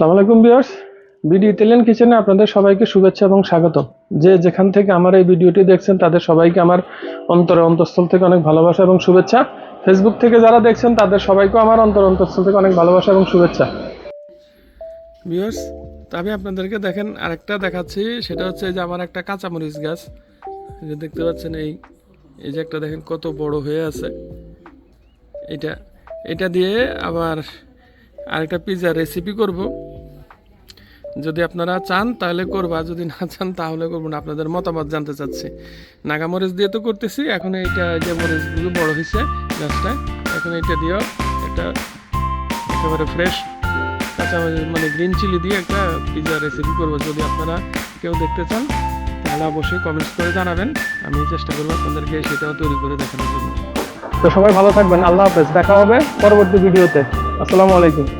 সালাম আলাইকুম বিয়ার্স BD Italian কিচেনে আপনাদের সবাইকে শুভেচ্ছা এবং স্বাগতম যে যেখান থেকে আমার এই ভিডিওটি দেখছেন, তাদের সবাইকে আমার অন্তরে অন্তঃস্থল থেকে অনেক ভালোবাসা এবং শুভেচ্ছা। ফেসবুক থেকে যারা দেখছেন, তাদের সবাইকেও আমার অন্তর অন্তঃস্থল থেকে অনেক ভালোবাসা এবং শুভেচ্ছা। বিয়ার্স তা আমি আপনাদেরকে দেখেন, আরেকটা দেখাচ্ছি। সেটা হচ্ছে যে আমার একটা কাঁচামরিচ গাছ। যে দেখতে পাচ্ছেন এই এই যে একটা দেখেন কত বড় হয়ে আছে। এটা এটা দিয়ে আবার আরেকটা পিৎজা রেসিপি করব। যদি আপনারা চান, তাহলে করবা। যদি না চান, তাহলে করব না। আপনাদের মতামত জানতে চাচ্ছি। নাগা মরিচ দিয়ে তো করতেছি। এখন এইটা, এই যে মরিচগুলো বড় হয়েছে গাছটায়, এখন এটা দিয়েও একটা একেবারে ফ্রেশ কাঁচা মানে গ্রিন চিলি দিয়ে একটা পিৎজা রেসিপি করব। যদি আপনারা কেউ দেখতে চান, তাহলে অবশ্যই কমেন্টস করে জানাবেন। আমি চেষ্টা করব আপনাদেরকে সেটাও তৈরি করে দেখানোর জন্য। তো সবাই ভালো থাকবেন। আল্লাহ হাফেজ। দেখা হবে পরবর্তী ভিডিওতে। আসসালামু আলাইকুম।